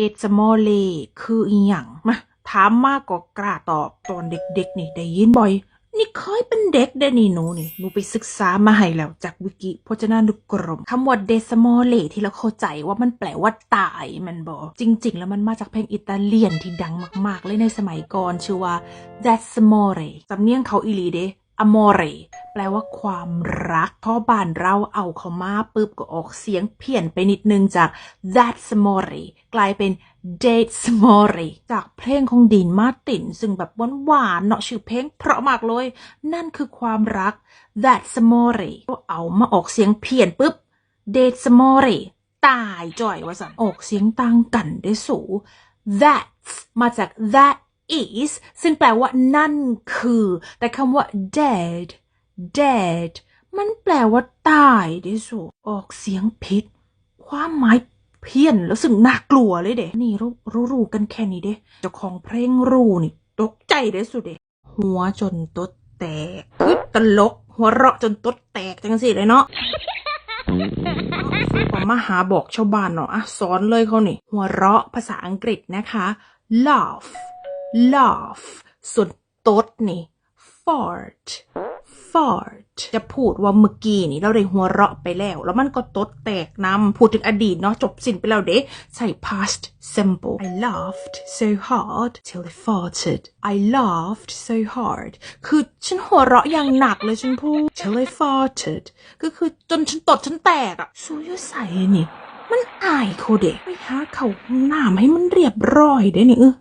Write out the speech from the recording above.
เอสมอเลคืออีหยังมาถามมากก็กล้าตอบตอนเด็กๆ นี่ได้ยินบ่อย นี่เคยเป็นเด็กได้นี่หนูนี่หนูไปศึกษามาให้แล้วจากวิกิพจนานุกรมคำว่าเดซมอเลที่เราเข้าใจว่ามันแปลว่าตายมันบอกจริง ๆ แล้วมันมาจากเพลงอิตาเลียนที่ดังมาก ๆ เลยในสมัยก่อนชื่อว่า Desamore สำเนียงเขาอีหลีเด amore แปลว่าความรักพอบ้านเราเอาเขามาปุ๊บก็ออกเสียงเพี้ยนไปนิดนึงจาก that's amore กลายเป็น dates amore จากเพลงของดีนมาร์ติน ซึ่งแบบหวานๆเนาะชื่อเพลงเพราะมากเลย นั่นคือความรัก that's amore ก็เอามาออกเสียงเพี้ยนปุ๊บ dates amore ตายจ่อยว่าสันออกเสียงต่างกันได้สู that's มาจาก that is ซึ่งแปลว่านั่นคือ แต่คำว่า dead dead มันแปลว่าตายด้สูออกเสียงผิด ความหมายเพี้ยนแล้วซึ่งน่ากลัวเลยเด้นี่รู้รู้รู้กันแค่นี้เด้เจ้าของเพลงรู้นี่ ตกใจได้สุดเด้หัวจนตดแตกคือตลก หัวเราะจนตดแตกจังสิเลยเนาะก็มาหาบอกชาวบ้านเนาะอะสอนเลยเขานี่ หัวเราะภาษาอังกฤษนะคะ laugh laugh ส่วนตดนี่ fart fart จะพูดว่าเมื่อกี้นี่เราได้หัวเราะไปแล้ว แล้วมันก็ตดแตกนำพูดถึงอดีตเนาะจบสิ้นไปแล้วเด้ใส่ past simple I laughed so hard till I farted I laughed so hard คือฉันหัวเราะอย่างหนักเลยฉันพูด till I farted ก็คือจนฉันตดฉันแตกอะสู้ยใส่นี่ มันอายเขาเด็กไปหาเขาหน้ำให้มันเรียบร้อยได้นี่เออ